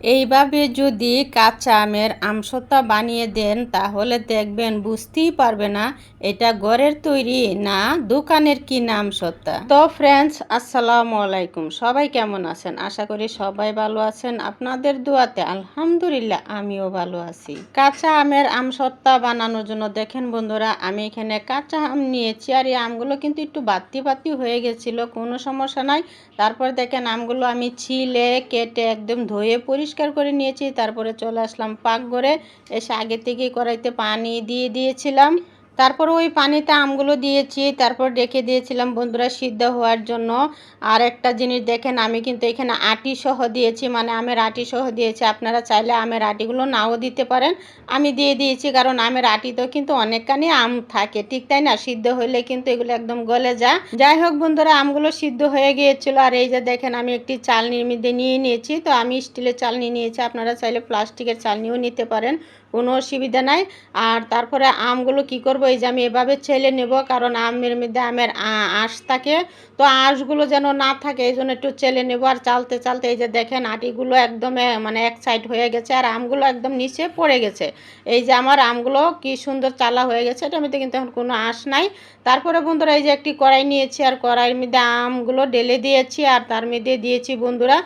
এইভাবে যদি কাঁচা আমের আমসত্তা বানিয়ে দেন, তাহলে দেখবেন বুঝতেই পারবে না এটা ঘরের তৈরি না দোকানের কি নাম সত্তা তো ফ্রেন্ডস আসসালামু আলাইকুম। সবাই কেমন আছেন? আশা করি সবাই ভালো আছেন। আপনাদের দোয়াতে আলহামদুলিল্লাহ আমিও ভালো আছি। কাঁচা আমের আমসত্তা বানানোর জন্য দেখেন বন্ধুরা, আমি এখানে কাঁচা আম নিয়েছি আর এই আমগুলো কিন্তু একটু বাত্তি বাতি হয়ে গেছিল, কোনো সমস্যা নাই। তারপর দেখেন আমগুলো আমি ছিলে, কেটে একদম ধুয়ে পরিষ্কার করে নিয়েছি তারপরে চলে আসলাম পাকঘরে। এসে আগে থেকেই কড়াইতে পানি দিয়ে দিয়েছিলাম। তারপর ওই পানিতে আমগুলো দিয়েছি, তারপর রেখে দিয়েছিলাম বন্ধুরা সিদ্ধ হওয়ার জন্য। আর একটা জিনিস দেখেন, আমি কিন্তু এখানে আটি সহ দিয়েছি মানে আমের আটি সহ দিয়েছি। আপনারা চাইলে আমের আটিগুলো নাও দিতে পারেন। আমি দিয়ে দিয়েছি, কারণ আমের আটিতেও কিন্তু অনেকখানি আম থাকে, ঠিক তাই না? সিদ্ধ হলে কিন্তু এগুলো একদম গলে যা যাই হোক বন্ধুরা, আমগুলো সিদ্ধ হয়ে গিয়েছিল। আর এই যে দেখেন, আমি একটি চালনির মধ্যে নিয়ে নিয়েছি। তো আমি স্টিলের চালনি নিয়েছি, আপনারা চাইলে প্লাস্টিকের চালনিও নিতে পারেন। কোনো অসুবিধা নাই। আর তারপরে আমগুলো কি করব, এই যে আমি এভাবে ছেলে নেব, কারণ আমের মধ্যে আমের আঁশ থাকে। তো আঁশগুলো যেন না থাকে, এই জন্য একটু চেলে নেব। আর চালতে চালতে এই যে দেখেন আটিগুলো একদম মানে এক সাইড হয়ে গেছে, আর আমগুলো একদম নিচে পড়ে গেছে। এই যে আমার আমগুলো কি সুন্দর চালা হয়ে গেছে, এটার মধ্যে কিন্তু এখন কোনো আঁশ নাই। তারপরে বন্ধুরা এই যে একটি কড়াই নিয়েছি, আর কড়াইয়ের মধ্যে আমগুলো ঢেলে দিয়েছি, আর তার মধ্যে দিয়েছি বন্ধুরা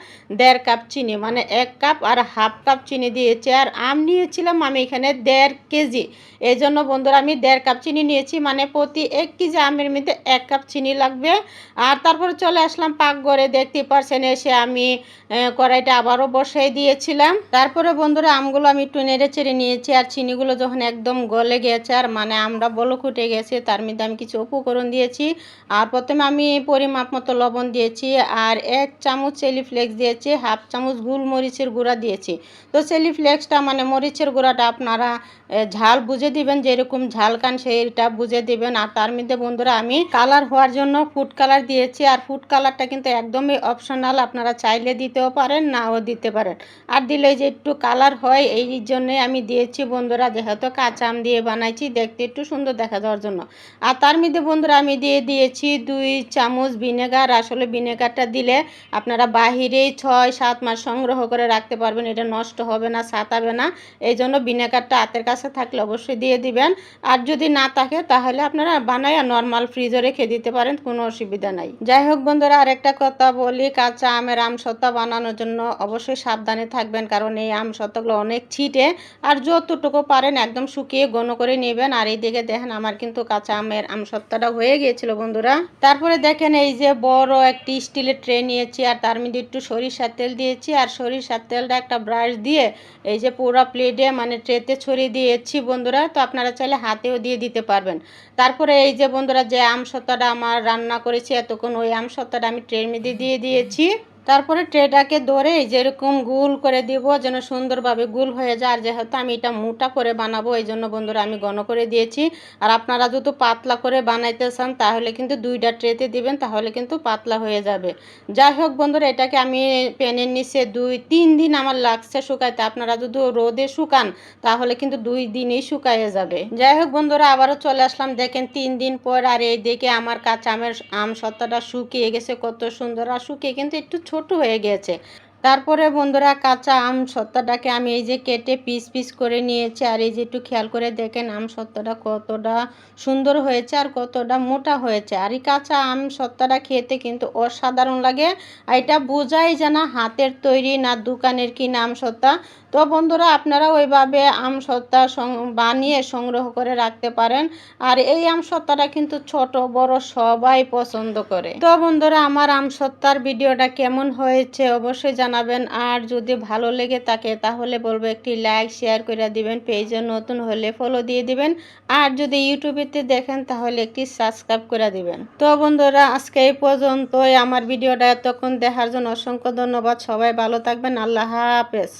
দেড় কাপ চিনি মানে এক কাপ আর হাফ কাপ চিনি দিয়েছি। আর আম নিয়েছিলাম আমি এখানে দেড় কেজি। এই জন্য বন্ধুরা, আমি দেড় কাপ চিনি নিয়েছি মানে প্রতি এক কেজি আমের মধ্যে এক কাপ চিনি লাগবে। আর তারপরে চলে আসলাম পাকঘরে দেখতে পারছেন, এসে আমি কড়াইটা আবারও বসাই দিয়েছিলাম। তারপরে বন্ধুরা, আমগুলো আমি একটু নেড়ে চেড়ে নিয়েছি, আর চিনিগুলো যখন একদম গলে গেছে, আর মানে আমরা বলক উঠে গেছে, তার মধ্যে আমি কিছু উপকরণ দিয়েছি। আর প্রথমে আমি পরিমাপ মতো লবণ দিয়েছি, আর এক চামচ চেলি ফ্লেক্স দিয়েছি, হাফ চামচ গুলমরিচের গুঁড়া দিয়েছি। তো চেলি ফ্লেক্সটা মানে মরিচের গুঁড়াটা আপনারা ঝাল বুঝে দিবেন, যেরকম ঝাল খান সেইটা বুঝে দিবেন। আর তার মধ্যে বন্ধুরা, আমি কালার হওয়ার জন্য ফুড কালার দিয়েছি। আর ফুড কালারটা কিন্তু একদমই অপশনাল আপনারা চাইলে দিতেও পারেন, নাও দিতে পারেন। আর দিলে যে একটু কালার হয়, এই জন্যে আমি দিয়েছি বন্ধুরা, যেহেতু কাঁচা আম দিয়ে বানাইছি, দেখতে একটু সুন্দর দেখা যাওয়ার জন্য। আর তার মধ্যে বন্ধুরা, আমি দিয়ে দিয়েছি দুই চামচ ভিনেগার আসলে ভিনেগারটা দিলে আপনারা বাহিরেই ছয় সাত মাস সংগ্রহ করে রাখতে পারবেন, এটা নষ্ট হবে না, সাতাবে না। এই জন্য ভিনেগারটা হাতের কাছে থাকলে অবশ্যই দিয়ে দিবেন। আর যদি না থাকে, তাহলে আপনারা বানায় নর্মাল ফ্রিজে রেখে দিতে পারেন, কোনো অসুবিধা নাই। যাই হোক বন্ধুরা, আরেকটা কথা বলি, কাঁচা আমের আম সত্তা বানানোর জন্য অবশ্যই সাবধানে থাকবেন, কারণ এই আম সত্তাগুলো অনেক ছিটে। আর যতটুকু পারেন একদম শুকিয়ে গণ করে নেবেন। আর এই দিকে দেখেন আমার কিন্তু কাঁচা আমের আম সত্তাটা হয়ে গিয়েছিল বন্ধুরা। তারপরে দেখেন এই যে বড় একটি স্টিলের ট্রে নিয়েছি, আর তার মধ্যে একটু সরিষার তেল দিয়েছি। আর সরিষার তেলটা একটা ব্রাশ দিয়ে এই যে পুরো প্লেটে মানে ট্রেতে ছড়িয়ে দিয়েছি বন্ধুরা, তো আপনারা চাইলে হাতেও দিয়ে দিতে পারবেন। তারপরে এই যে বন্ধুরা যে আমসত্তাটা আমার রান্না করেছি, এতক্ষণ ওই আমসত্তাটা আমি ট্রের মধ্যে দিয়ে দিয়েছি। তারপরে ট্রেটাকে ধরে যেরকম গুল করে দিব যেন সুন্দরভাবে গুল হয়ে যায়। আর যেহেতু আমি এটা মোটা করে বানাবো, এই জন্য বন্ধুরা আমি ঘন করে দিয়েছি। আর আপনারা যদি পাতলা করে বানাইতে চান, তাহলে কিন্তু দুইটা ট্রেতে দিবেন, তাহলে কিন্তু পাতলা হয়ে যাবে। যাই হোক বন্ধুরা, এটাকে আমি প্যানের নিচে দুই, তিন দিন আমার লাগছে শুকাইতে। আপনারা যদি রোদে শুকান, তাহলে কিন্তু দুই দিনেই শুকাইয়ে যাবে। যাই হোক বন্ধুরা, আবারও চলে আসলাম। দেখেন তিন দিন পর আর এই দেখে আমার কাঁচা আমের আম সত্তাটা শুকিয়ে গেছে, কত সুন্দর। আর শুকিয়ে কিন্তু একটু ছোট হয়ে গেছে। তারপরে বন্ধুরা কাঁচা আম সত্তাটাকে আমি এই যে কেটে পিস পিস করে নিয়েছি। আর এই যে একটু খেয়াল করে দেখেন আম সত্তাটা কতটা সুন্দর হয়েছে আর কতটা মোটা হয়েছে। আর এই কাঁচা আম সত্তাটা খেতে কিন্তু অসাধারণ লাগে। আর এটা বোঝাই যে না হাতের তৈরি না দোকানের কি নাম সত্তা। তো বন্ধুরা, আপনারা ওইভাবে আম সত্তা বানিয়ে সংগ্রহ করে রাখতে পারেন। আর এই আম সত্তাটা কিন্তু ছোট, বড় সবাই পছন্দ করে। তো বন্ধুরা, আমার আম সত্তার ভিডিওটা কেমন হয়েছে অবশ্যই জানাবেন। আর যদি ভালো লেগে থাকে, তাহলে বলব একটি লাইক, শেয়ার করে দিবেন। পেজে নতুন হলে ফলো দিয়ে দিবেন। আর যদি ইউটিউবেতে দেখেন, তাহলে একটি সাবস্ক্রাইব করে দিবেন। তো বন্ধুরা, আজকে এই পর্যন্তই। আমার ভিডিওটা এতক্ষণ দেখার জন্য অসংখ্য ধন্যবাদ। সবাই ভালো থাকবেন। আল্লাহ হাফেজ।